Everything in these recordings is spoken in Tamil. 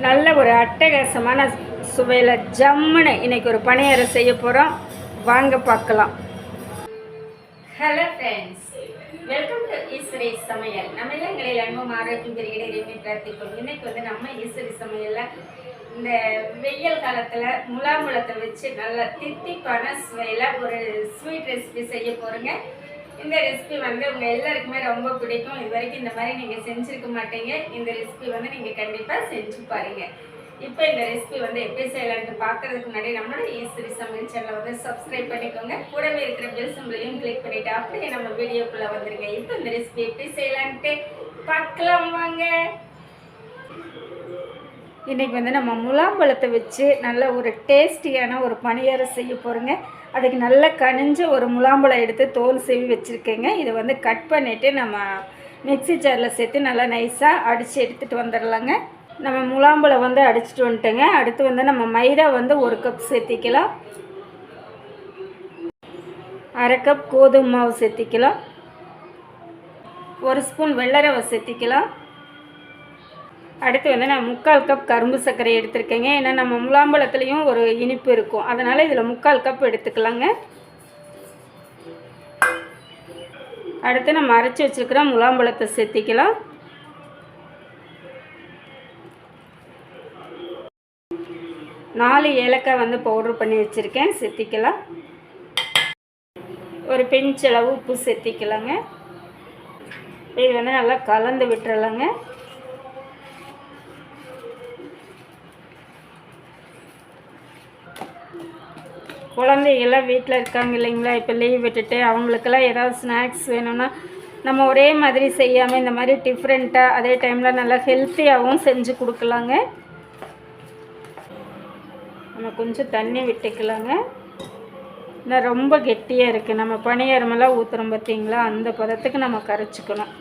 நல்ல ஒரு அட்டகாசமான சுவையில் ஜம்முன்னு இன்றைக்கி ஒரு பணியாரம் செய்ய போகிறோம் வாங்க பார்க்கலாம். Hello friends welcome to Eswari சமையல் நம்ம இல்லங்களில் அன்பும் ஆரோக்கியம் பெருகிட இறைமை பிரார்த்திப்போம் இன்றைக்கி வந்து நம்ம ஈஸ்வரி சமையலில் இந்த வெயில் காலத்தில் முலாம்பழத்தை வச்சு நல்லா தித்திப்பான சுவையில் ஒரு ஸ்வீட் ரெசிபி செய்ய போகிறோங்க இந்த ரெசிபி வந்து உங்கள் எல்லாருக்குமே ரொம்ப பிடிக்கும். இது வரைக்கும் இந்த மாதிரி நீங்கள் செஞ்சுருக்க மாட்டீங்க. இந்த ரெசிபி வந்து நீங்கள் கண்டிப்பாக செஞ்சு பாருங்கள் இப்போ இந்த ரெசிபி வந்து எப்படி செய்யலான்ட்டு பார்க்கறதுக்கு முன்னாடி நம்மளோட ஈஸ்வரி சமையல் சேனலை வந்து சப்ஸ்கிரைப் பண்ணிக்கோங்க. கூடவே இருக்கிற பெல் சிம்பிளையும் கிளிக் பண்ணிவிட்டு அப்படியே நம்ம வீடியோக்குள்ளே வந்துருங்க. இப்போ இந்த ரெசிபி எப்படி செய்யலான்ட்டு பார்க்கலாம் வாங்க. இன்றைக்கி வந்து நம்ம முலாம்பழத்தை வச்சு நல்ல ஒரு டேஸ்டியான ஒரு பணியாரம் செய்ய போகிறோங்க அதுக்கு நல்லா கனிஞ்ச ஒரு முலாம்பழம் எடுத்து தோல் சீவி வச்சுருக்கேங்க. இதை வந்து கட் பண்ணிவிட்டு நம்ம மிக்ஸி ஜாரில் சேர்த்து நல்லா நைஸாக அடித்து எடுத்துகிட்டு வந்துடலாங்க. நம்ம முலாம்பழம் வந்து அடிச்சிட்டு வந்துட்டோங்க. அடுத்து வந்து நம்ம மைதா வந்து ஒரு கப் சேர்த்திக்கலாம். அரை கப் கோதுமை மாவு சேர்த்திக்கலாம். ஒரு ஸ்பூன் வெள்ளரவை சேர்த்திக்கலாம். அடுத்து வந்து நான் முக்கால் கப் கரும்பு சர்க்கரை எடுத்திருக்கேங்க. ஏன்னா நம்ம முலாம்பழத்துலேயும் ஒரு இனிப்பு இருக்கும். அதனால் இதில் முக்கால் கப் எடுத்துக்கலாங்க. அடுத்து நம்ம அரைச்சி வச்சுருக்கிற முலாம்பழத்தை சேர்த்திக்கலாம். நாலு ஏலக்காய் வந்து பவுட்ரு பண்ணி வச்சுருக்கேன். செத்திக்கலாம் ஒரு பெஞ்சளவு உப்பு செத்திக்கலாங்க இது வந்து நல்லா கலந்து விட்டுறலாங்க. குழந்தைகள்லாம் வீட்டில் இருக்காங்க இல்லைங்களா? இப்போ லீவ் விட்டுட்டு அவங்களுக்கெல்லாம் ஏதாவது ஸ்நாக்ஸ் வேணும்னா நம்ம ஒரே மாதிரி செய்யாமல் இந்த மாதிரி டிஃப்ரெண்ட்டாக அதே டைமில் நல்லா ஹெல்த்தியாகவும் செஞ்சு கொடுக்கலாங்க. நம்ம கொஞ்சம் தண்ணி விட்டுக்கலாங்க. இன்னும் ரொம்ப கெட்டியாக இருக்குது நம்ம பணியாரமெல்லாம் ஊற்றுறோம் பார்த்தீங்களா? அந்த பதத்துக்கு நம்ம கரைச்சிக்கணும்.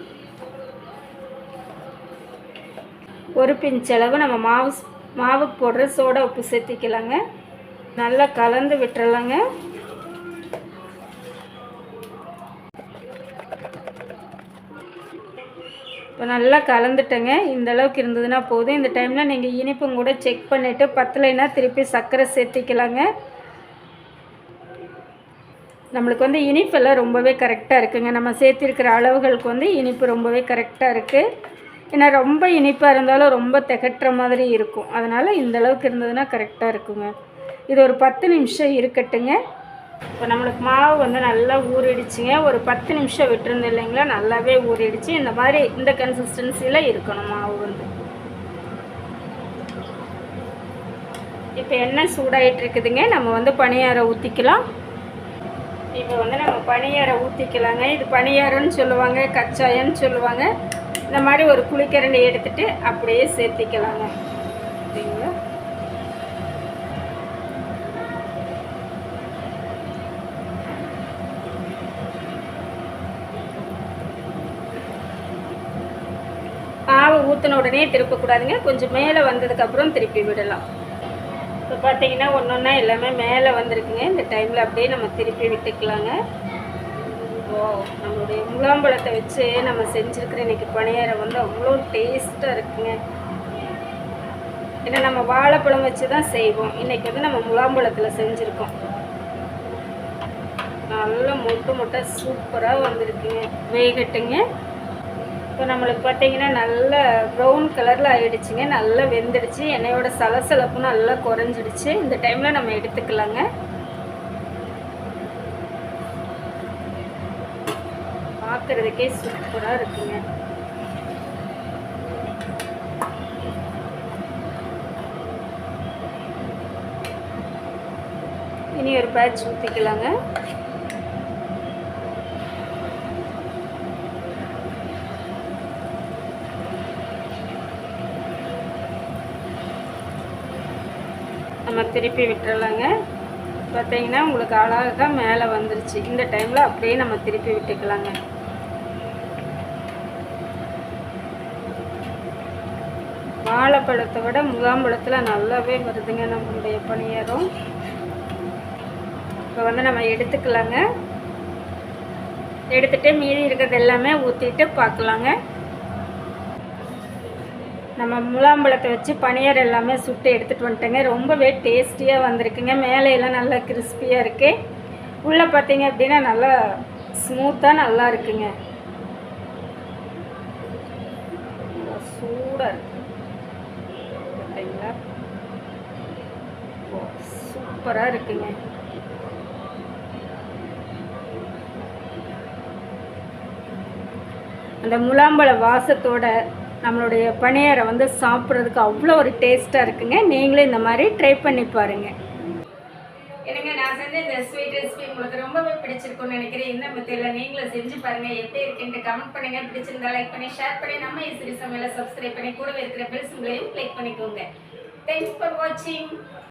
ஒரு பிஞ்சளவு நம்ம மாவு மாவுக்கு போடுற சோடா உப்பு சேர்த்திக்கலாங்க. நல்லா கலந்து விட்டுறலாங்க. இப்போ நல்லா கலந்துட்டேங்க. இந்த அளவுக்கு இருந்ததுன்னா போதும். இந்த டைமில் நீங்கள் இனிப்பும் கூட செக் பண்ணிவிட்டு பத்தலைன்னா திருப்பி சர்க்கரை சேர்த்திக்கலாங்க. நம்மளுக்கு வந்து இனிப்பெல்லாம் ரொம்பவே கரெக்டாக இருக்குங்க. நம்ம சேர்த்திருக்கிற அளவுகளுக்கு வந்து இனிப்பு ரொம்பவே கரெக்டாக இருக்குது ஏன்னா ரொம்ப இனிப்பாக இருந்தாலும் ரொம்ப திகட்டுற மாதிரி இருக்கும். அதனால் இந்த அளவுக்கு இருந்ததுன்னா கரெக்டாக இருக்குங்க. இது ஒரு பத்து நிமிஷம் இருக்கட்டுங்க. இப்போ நம்மளுக்கு மாவு வந்து நல்லா ஊறிடுச்சுங்க. ஒரு பத்து நிமிஷம் விட்டுருந்தோம் இல்லைங்களா? நல்லாவே ஊறிடுச்சு. இந்த மாதிரி இந்த கன்சிஸ்டன்சியில் இருக்கணும் மாவு வந்து. இப்போ எண்ணெய் சூடாகிட்டு இருக்குதுங்க நம்ம வந்து பனியாரம் ஊற்றிக்கலாம் இப்போ வந்து நம்ம பனியாரம் ஊற்றிக்கலாங்க இது பணியாரம்னு சொல்லுவாங்க கச்சாயம்னு சொல்லுவாங்க. இந்த மாதிரி ஒரு குளிக்கரண்டி எடுத்துகிட்டு அப்படியே சேர்த்திக்கலாங்க சரிங்களா மாவு ஊற்றின உடனே திருப்பக்கூடாதுங்க. கொஞ்சம் மேலே வந்ததுக்கப்புறம் திருப்பி விடலாம். இப்போ பார்த்தீங்கன்னா ஒன்று ஒன்றா எல்லாமே மேலே வந்திருக்குங்க. இந்த டைமில் அப்படியே நம்ம திருப்பி விட்டுக்கலாங்க. ஓ நம்மளுடைய முலாம்பழத்தை வச்சு நம்ம செஞ்சுருக்கிற இன்னைக்கு பணியாரம் வந்து அவ்வளோ டேஸ்ட்டாக இருக்குங்க. ஏன்னா நம்ம வாழைப்பழம் வச்சு தான் செய்வோம். இன்றைக்கி வந்து நம்ம முலாம்பழத்தில் செஞ்சுருக்கோம். நல்லா மொட்டு மொட்டை சூப்பராக வந்திருக்குங்க. வேகட்டுங்க. இப்போ நம்மளுக்கு பார்த்தீங்கன்னா நல்ல ப்ரௌன் கலரில் ஆகிடுச்சிங்க நல்லா வெந்துடுச்சு. எண்ணெயோட சலசலப்பும் நல்லா குறைஞ்சிடுச்சு. இந்த டைமில் நம்ம எடுத்துக்கலாங்க. பார்க்குறதுக்கே சூப்பராக இருக்குங்க. இனி ஒரு பேட்ச் ஊற்றிக்கலாங்க நம்ம திருப்பி விட்டுறலாங்க. பார்த்தீங்கன்னா உங்களுக்கு அழகாக மேலே வந்துருச்சு. இந்த டைமில் அப்படியே நம்ம திருப்பி விட்டுக்கலாங்க. வாழைப்பழத்தை விட முகாம்பழத்தில் நல்லாவே வருதுங்க நம்மளுடைய பணியாரம். இப்போ வந்து நம்ம எடுத்துக்கலாங்க. எடுத்துகிட்டு மீதி இருக்கிறது எல்லாமே ஊற்றிட்டு பார்க்கலாங்க. நம்ம முலாம்பழத்தை வச்சு பனியார் எல்லாமே சுட்டு எடுத்துகிட்டு வந்துட்டேங்க. ரொம்பவே டேஸ்டியாக வந்திருக்குங்க. மேலையெல்லாம் நல்லா கிறிஸ்பியாக இருக்குது உள்ளே பார்த்தீங்க அப்படின்னா நல்லா ஸ்மூத்தாக நல்லா இருக்குங்க. சூடாக இருக்கு. பார்த்தீங்களா சூப்பராக இருக்குங்க. அந்த முலாம்பழ வாசத்தோட நம்மளுடைய பணியாரை வந்து சாப்பிட்றதுக்கு அவ்வளோ ஒரு டேஸ்ட்டாக இருக்குங்க. நீங்களும் இந்த மாதிரி ட்ரை பண்ணி பாருங்கள் எனக்கு நான் செஞ்ச இந்த ஸ்வீட் ரெசிபி உங்களுக்கு ரொம்பவே பிடிச்சிருக்கும்னு நினைக்கிறேன். இந்த மெத்தடில் நீங்களும் செஞ்சு பாருங்கள் எப்படி இருக்குன்ட்டு கமெண்ட் பண்ணுங்கள் பிடிச்சிருந்தா லைக் பண்ணி ஷேர் பண்ணி நம்ம இசிறி சமையலை சப்ஸ்கிரைப் பண்ணி கூடவே இருக்கிற பெல் சிம்பிளையும் கிளிக் பண்ணிக்கோங்க. தேங்க்ஸ் ஃபார் வாட்சிங்